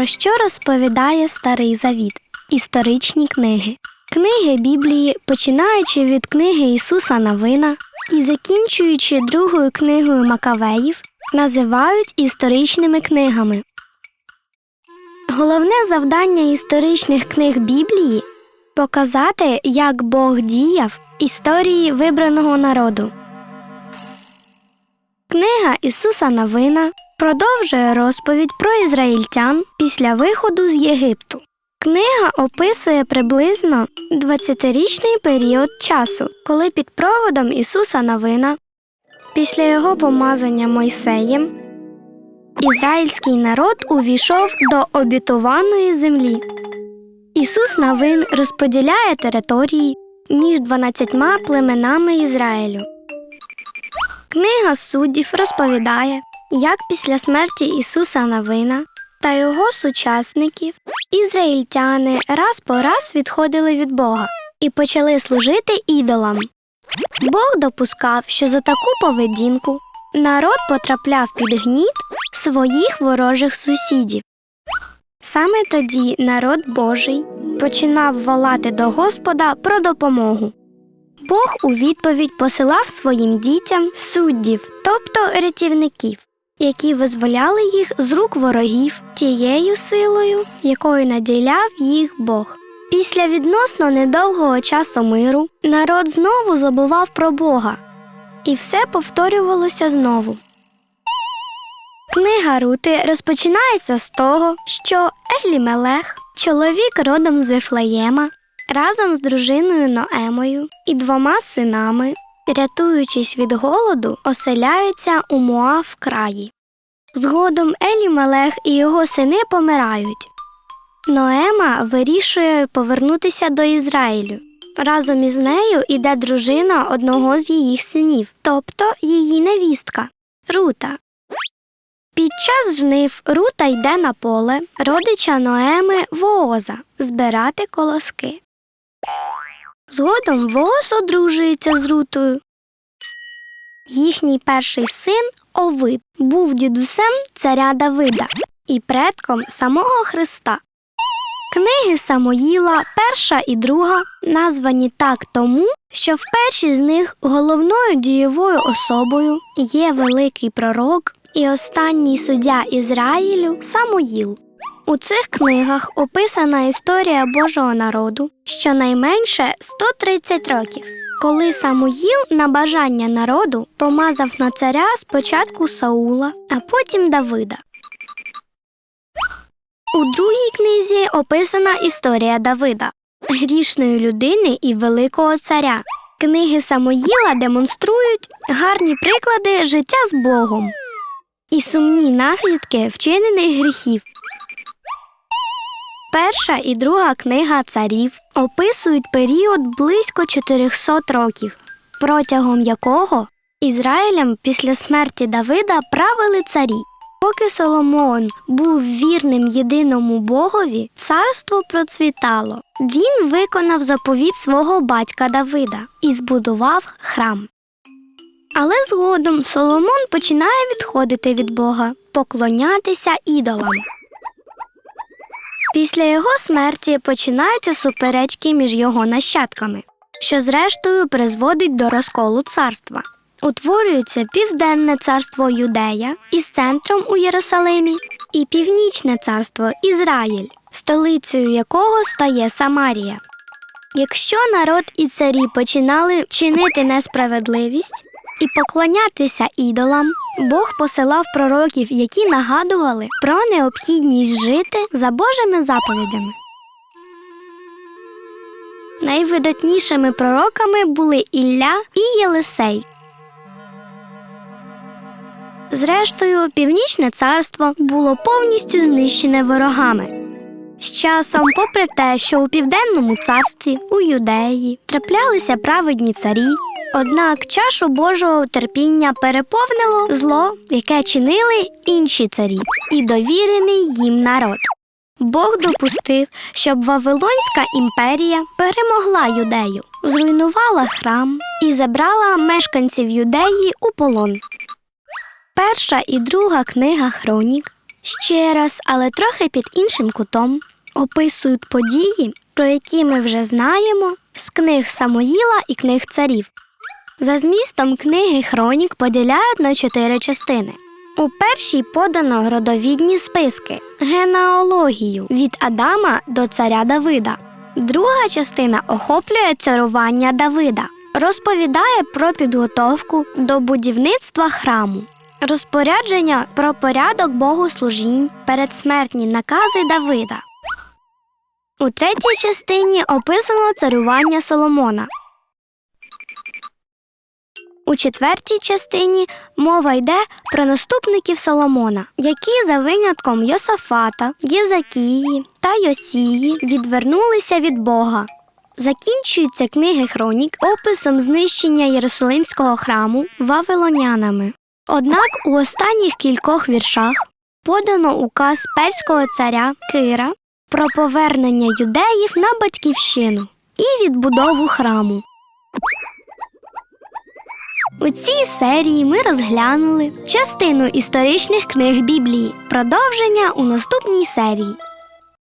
Про що розповідає Старий Завіт? Історичні книги. Книги Біблії, починаючи від книги Ісуса Навина і закінчуючи другою книгою Макавеїв, називають історичними книгами. Головне завдання історичних книг Біблії показати, як Бог діяв історії вибраного народу. Книга Ісуса Новина продовжує розповідь про ізраїльтян після виходу з Єгипту. Книга описує приблизно 20-річний період часу, коли під проводом Ісуса Новина, після його помазання Мойсеєм, ізраїльський народ увійшов до обітованої землі. Ісус Навин розподіляє території між 12 племенами Ізраїлю. Книга суддів розповідає, як після смерті Ісуса Навина та його сучасників ізраїльтяни раз по раз відходили від Бога і почали служити ідолам. Бог допускав, що за таку поведінку народ потрапляв під гніт своїх ворожих сусідів. Саме тоді народ Божий починав волати до Господа про допомогу. Бог у відповідь посилав своїм дітям суддів, тобто рятівників, які визволяли їх з рук ворогів тією силою, якою наділяв їх Бог. Після відносно недовгого часу миру народ знову забував про Бога, і все повторювалося знову. Книга Рути розпочинається з того, що Елімелех, чоловік родом з Вифлеєма, разом з дружиною Ноемою і двома синами, рятуючись від голоду, оселяються у Моав краї. Згодом Елімелех і його сини помирають. Ноема вирішує повернутися до Ізраїлю. Разом із нею іде дружина одного з її синів, тобто її невістка Рута. Під час жнив Рута йде на поле родича Ноеми Вооза збирати колоски. Згодом Вооз одружується з Рутою. Їхній перший син Овид був дідусем царя Давида і предком самого Христа. Книги Самоїла, перша і друга, названі так тому, що в першій з них головною дієвою особою є великий пророк і останній суддя Ізраїлю Самуїл. У цих книгах описана історія Божого народу щонайменше 130 років, коли Самуїл на бажання народу помазав на царя спочатку Саула, а потім Давида. У другій книзі описана історія Давида, грішної людини і великого царя. Книги Самоїла демонструють гарні приклади життя з Богом і сумні наслідки вчинених гріхів. Перша і друга книга царів описують період близько 400 років, протягом якого Ізраїлем після смерті Давида правили царі. Поки Соломон був вірним єдиному Богові, царство процвітало. Він виконав заповіт свого батька Давида і збудував храм. Але згодом Соломон починає відходити від Бога, поклонятися ідолам. Після його смерті починаються суперечки між його нащадками, що зрештою призводить до розколу царства. Утворюється південне царство Юдея із центром у Єрусалимі, і північне царство Ізраїль, столицею якого стає Самарія. Якщо народ і царі починали чинити несправедливість і поклонятися ідолам, Бог посилав пророків, які нагадували про необхідність жити за Божими заповідями. Найвидатнішими пророками були Ілля і Єлисей. Зрештою, північне царство було повністю знищене ворогами. З часом, попри те, що у південному царстві, у юдеї, траплялися праведні царі, однак чашу Божого терпіння переповнило зло, яке чинили інші царі, і довірений їм народ. Бог допустив, щоб Вавилонська імперія перемогла юдею, зруйнувала храм і забрала мешканців юдеї у полон. Перша і друга книга Хронік Ще раз, але трохи під іншим кутом, описують події, про які ми вже знаємо з книг Самоїла і книг царів. За змістом книги Хронік поділяють на чотири частини. У першій подано родовідні списки, генеалогію від Адама до царя Давида. Друга частина охоплює царування Давида, розповідає про підготовку до будівництва храму, розпорядження про порядок богослужінь, передсмертні накази Давида. У третій частині описано царювання Соломона. У четвертій частині мова йде про наступників Соломона, які за винятком Йосафата, Єзакії та Йосії відвернулися від Бога. Закінчуються книги Хронік описом знищення Єрусалимського храму вавилонянами. Однак у останніх кількох віршах подано указ перського царя Кира про повернення юдеїв на батьківщину і відбудову храму. У цій серії ми розглянули частину історичних книг Біблії. Продовження у наступній серії.